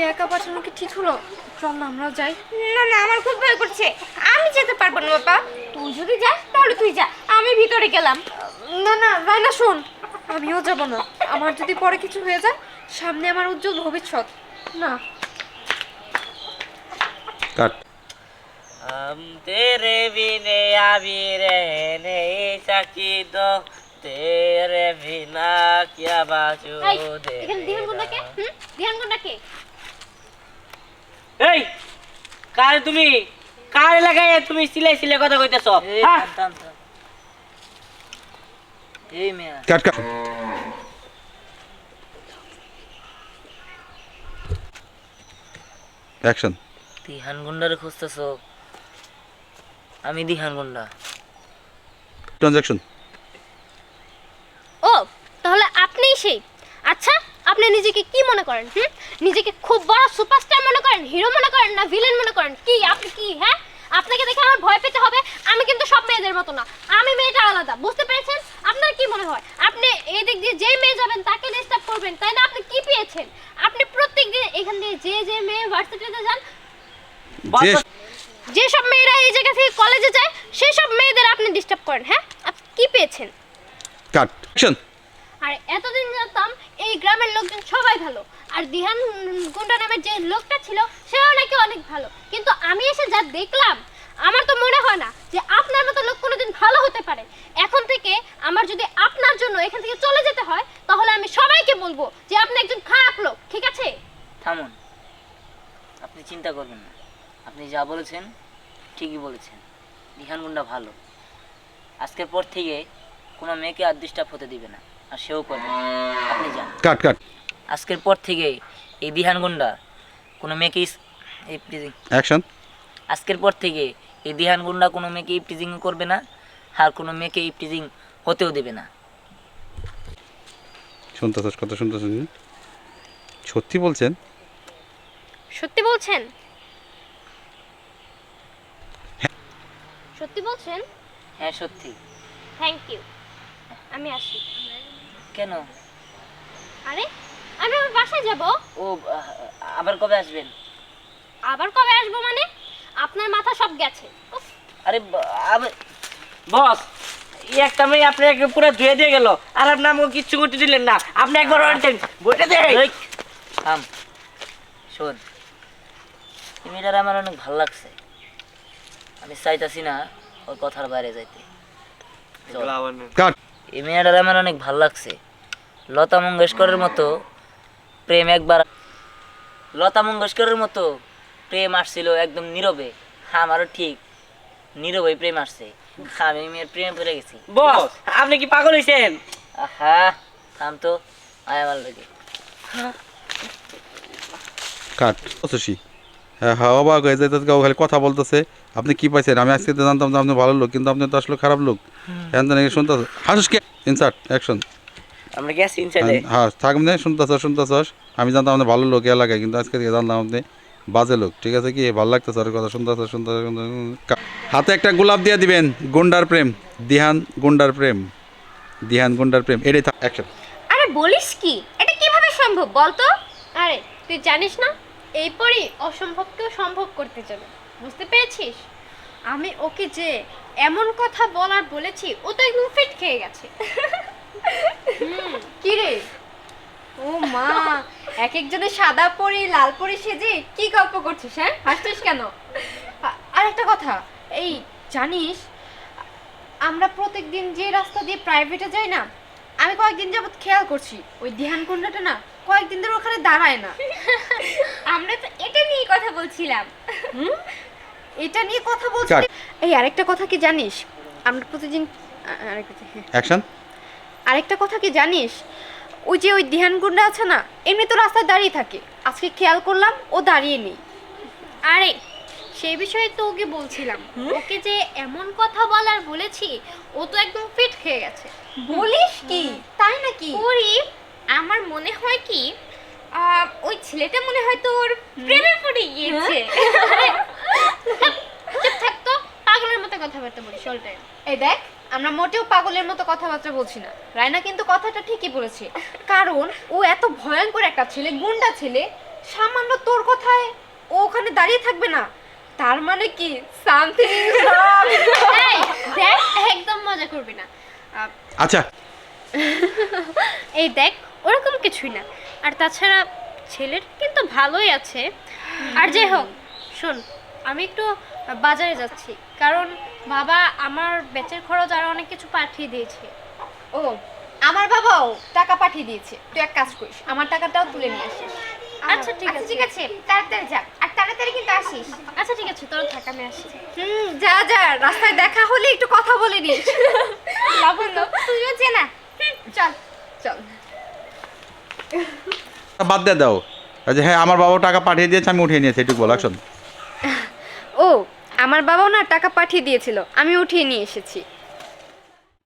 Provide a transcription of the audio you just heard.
ওকে একা পাঠানো কি ঠিক হলো চল না আমরাও যাই না না আমার খুব ভয় করছে আমি যেতে পারবো না বাবা তুই যদি যাস তাহলে তুই যা আমি ভিতরে গেলাম না না রায়না শোন আমিও যাব না আমার যদি পরে কিছু হয়ে যায় সামনে আমার উজ্জ্বল ভবিষ্যৎ না কাট हम तेरे बिना अभी रह नहीं सकी तो तेरे बिना क्या बाजू এই, এখানে ধ্যান গুন্ডাকে হুম ধ্যান গুন্ডাকে এই কার তুমি কার লাগাই তুমি সিলাই সিলাই কথা কইতেছ? এই মেয়া। Cut cut. অ্যাকশন দিহান গুন্ডারে খুঁজতেছ? আমি দিহান গুন্ডা ট্রানজাকশন ও তাহলে আপনিই সেই। আচ্ছা আপনি নিজেকে কি মনে করেন হুম? নিজেকে খুব বড় সুপারস্টার মনে করেন হিরো মনে করেন না ভিলেন মনে করেন? কি আপনি কি হ্যাঁ? আপনাকে দেখে আমার ভয় পেতে হবে আমি কিন্তু সব মেয়েদের মতো না। আমি মেয়েটা আলাদা বুঝতে পেরেছেন? আপনার কি মনে হয়? আপনি এই দিক দিয়ে যেই মেয়ে যাবেন তাকে ডিস্টার্ব করবেন তাই না? আপনি কি পেয়েছেন? আপনি প্রত্যেক দিন এখান দিয়ে যে যে মেয়ে ভার্সিটিতে যান যে যেসব মেয়েরা এই জায়গা থেকে কলেজে যায় সেই সব মেয়েদের আপনি ডিস্টার্ব করেন হ্যাঁ? আপনি কি পেয়েছেন? কাট অ্যাকশন আর এতদিন জানতাম এই গ্রামের লোকজন সবাই ভালো। আর দিহান গুন্ডা নামের যে লোকটা ছিল, সেও নাকি অনেক ভালো। কিন্তু আমি এসে যা দেখলাম, আমার তো মনে হয় না যে আপনার মতো লোক কোনোদিন ভালো হতে পারে। এখন থেকে আমার যদি আপনার জন্য এখান থেকে চলে যেতে হয়, তাহলে আমি সবাইকে বলব যে আপনি একজন খারাপ লোক, ঠিক আছে? থামুন। আপনি চিন্তা করবেন না। আপনি যা বলেছেন, ঠিকই বলেছেন। দিহান গুন্ডা ভালো। আজকের পর থেকে কোনো মেয়েকে আর ডিস্টার্ব হতে দিবে না। আর সেও করবে। আপনি যান। কাট কাট। আজকের পর থেকে এই দিহান গুন্ডা কোনো মেয়েকে অ্যাকশন আজকের পর থেকে এই দিহান গুন্ডা কোনো মেয়েকে ইপটিজিং করবে না আর কোনো মেয়েকে ইপটিজিং হতেও দেবে না। শুনতেছ কথা শুনতেছ সত্যি বলছেন? সত্যি বলছেন? সত্যি বলছেন? হ্যাঁ সত্যি। থ্যাংক ইউ আমি আসি। কেন? আরে আমি আমার বাসায় যাব? ও আবার কবে আসবেন? আবার কবে আসব মানে? আপনার মাথা সব গেছে। আরে আবে- বস এই একটা মেয়ে আপনাকে পুরো ধুয়ে দিয়ে গেল। আর আপনি আমাকে কিচ্ছু করতে দিলেন না। আপনি একবার আনতেন বইটা দে। থাম। শোন মেয়েটার আমার অনেক ভালো লাগছে। আমি চাইতাছি না ওর কথার বাইরে যাইতে। কাট। এই মেয়েটার আমার অনেক ভালো লাগছে। লতা মঙ্গেশকরের মতো প্রেম একবার লতা মঙ্গেশকরের মতো প্রেম আসছিল একদম নীরবে। আমারও ঠিক নীরবে প্রেম আসছে। আমি এই মেয়ের প্রেমে পড়ে গেছি। বস আপনি কি পাগল হয়েছেন আহা থাম তো আয় আমার লাগে। কাট হ্যাঁ হ্যাঁ অবাক হয়ে যাইতে কেউ খালি কথা বলতেছে। আপনি কি পাইছেন? আমি আজকে তো জানতাম যে আপনি ভালো লোক কিন্তু আপনি তো আসলে খারাপ লোক। এখন তো নাকি শুনতেছ হাসুস কে? ইনসার্ট অ্যাকশন আমরা গেছি ইনসাইডে হ্যাঁ থাক না শুনতেছ শুনতেছ আমি জানতাম আপনি ভালো লোক এলাকায় কিন্তু আজকে থেকে জানলাম আপনি বাজে লোক ঠিক আছে কি? ভালো লাগতেছে আর কথা শুনতেছ শুনতেছ হাতে একটা গোলাপ দিয়ে দিবেন গুন্ডার প্রেম। দিহান গুন্ডার প্রেম। দিহান গুন্ডার প্রেম। এটাই থাক অ্যাকশন আরে বলিস কি? এটা কীভাবে সম্ভব? বলতো আরে তুই জানিস না? এই পরই অসম্ভবকেও সম্ভব করতে যাবে বুঝতে পেরেছিস? আমি ওকে যে এমন কথা বলার বলেছি ও তো একদম ফিট খেয়ে গেছে। কি রে? ও মা এক একজনের সাদা পরি লাল পরি সেজে কি গল্প করছিস হ্যাঁ? হাসছিস কেন? আর একটা কথা এই জানিস আমরা প্রত্যেকদিন যে রাস্তা দিয়ে প্রাইভেটে যাই না আমি কয়েকদিন যাবত খেয়াল করছি ওই ধ্যান কুণ্ডাটা না কয়েকদিন ধরে ওখানে দাঁড়ায় না আমরা তো এটা নিয়ে কথা বলছিলাম। এটা নিয়ে কথা বলছি। এই আরেকটা কথা কি জানিস? আমরা প্রতিদিন আরেকটা। অ্যাকশন আরেকটা কথা কি জানিস? ওই যে ওই ধ্যান গুন্ডা আছে না এমনি তো রাস্তায় দাঁড়িয়ে থাকে। আজকে খেয়াল করলাম ও দাঁড়িয়ে নেই। আরে সেই বিষয়ে তো ওকে বলছিলাম। ওকে যে এমন কথা বলার বলেছি ও তো একদম ফিট খেয়ে গেছে। বলিস কি? তাই নাকি? ওরি আমার মনে হয় কি ওই ছেলেটা মনে হয় তোর প্রেমে পড়ে গিয়েছে। চুপ থাক তো পাগলের মতো কথাবার্তা বলিস time। এই দেখ আমরা মোটেও পাগলের মতো কথাবার্তা বলছি না। রায়না কিন্তু কথাটা ঠিকই বলেছে। কারণ ও এত ভয়ঙ্কর একটা ছেলে গুন্ডা ছেলে সামান্য তোর কথায় ও ওখানে দাঁড়িয়ে থাকবে না। তার মানে কি? সামথিং এই দেখ একদম মজা করবি না। আচ্ছা। এই দেখ ওরকম কিছুই না। আর তাছাড়া ছেলের কিন্তু ভালোই আছে। আর যাই হোক শোন আমি একটু বাজারে যাচ্ছি কারণ বাবা আমার বেচের খরচ আর অনেক কিছু পাঠিয়ে দিয়েছে। ও আমার বাবাও টাকা পাঠিয়ে দিয়েছে। তুই এক কাজ করিস আমার টাকাটাও তুলে নিয়ে আসিস। আচ্ছা ঠিক আছে। ঠিক আছে তাড়াতাড়ি যা আর তাড়াতাড়ি কিন্তু আসিস। আচ্ছা ঠিক আছে তোর থাক আমি আসি। হুম যা যা রাস্তায় দেখা হলে একটু কথা বলে নিস। লাবণ্য তুইও চেনা হুম, চল চল বাদ দিয়ে দাও। যে হ্যাঁ আমার বাবা টাকা পাঠিয়ে দিয়েছে, আমি উঠিয়ে নিয়েছি, এটুকু বলো অ্যাকশন ও, আমার বাবাও না টাকা পাঠিয়ে দিয়েছিল, আমি উঠিয়ে নিয়ে এসেছি।